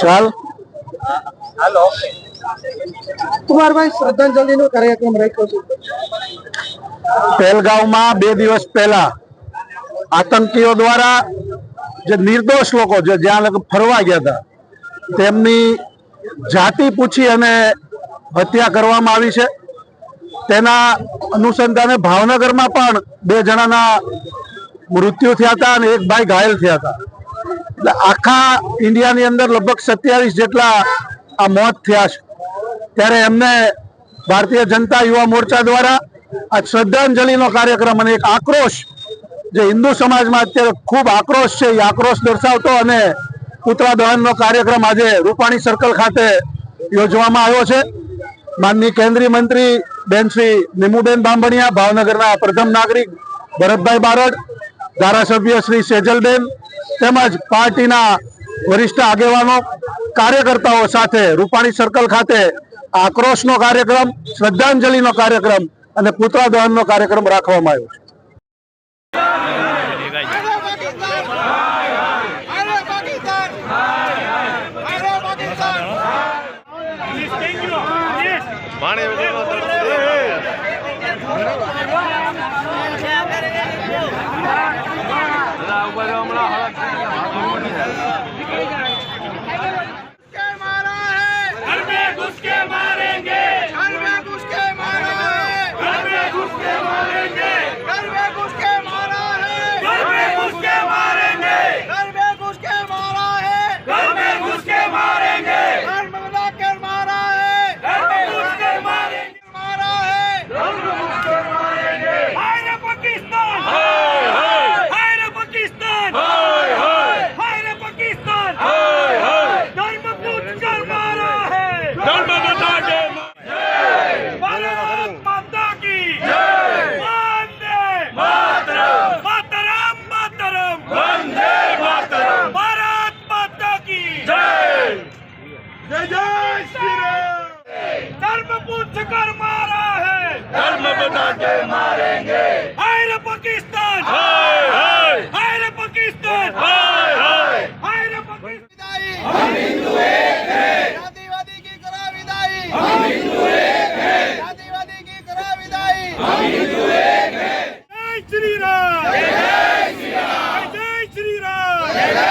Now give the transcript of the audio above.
ચાલ હાલો. કુમારભાઈ શ્રદ્ધાંજલિ નો કાર્યક્રમ રાખ્યો છે. પહેલગાંવમાં બે દિવસ પહેલા આતંકીઓ દ્વારા જે નિર્દોષ લોકો જે જ્યાં લોકો ફરવા ગયા હતા તેમની જાતિ પૂછી અને હત્યા કરવામાં આવી છે. તેના અનુસંધાને ભાવનગરમાં પણ બે જણાના મૃત્યુ થયા હતા અને એક ભાઈ ઘાયલ થયા હતા. આખા ઇન્ડિયાની અંદર લગભગ સત્યાવીસ જેટલા આ મોત થયા છે. ત્યારે એમને ભારતીય જનતા યુવા મોરચા દ્વારા આ શ્રદ્ધાંજલિનો કાર્યક્રમ અને એક આક્રોશ જે હિન્દુ સમાજમાં અત્યારે ખૂબ આક્રોશ છે, એ આક્રોશ દર્શાવતો અને પુતળા દહનનો કાર્યક્રમ આજે રૂપાણી સર્કલ ખાતે યોજવામાં આવ્યો છે. માનની કેન્દ્રીય મંત્રી બેન શ્રી નિમુબેન બાંભણિયા, ભાવનગરના પ્રથમ નાગરિક ભરતભાઈ બારડ ધારાસભ્ય શ્રી સેજલબેન તેમજ પાર્ટીના વરિષ્ઠ આગેવાનો, કાર્યકર્તાઓ સાથે રૂપાણી સર્કલ ખાતે આક્રોશનો કાર્યક્રમ, શ્રદ્ધાંજલિનો કાર્યક્રમ અને પુતળા દહનનો કાર્યક્રમ રાખવામાં આવ્યો છે. घर হারাত डांटे मारेंगे हाय पाकिस्तान हाय हाय पाकिस्तान हाय हाय हाय रे पाकिस्तान हम हिंदू एक करा विदाई हम हिंदू एक करा विदाई हम हिंदू एक जय श्री राम जय श्री राम जय श्री राम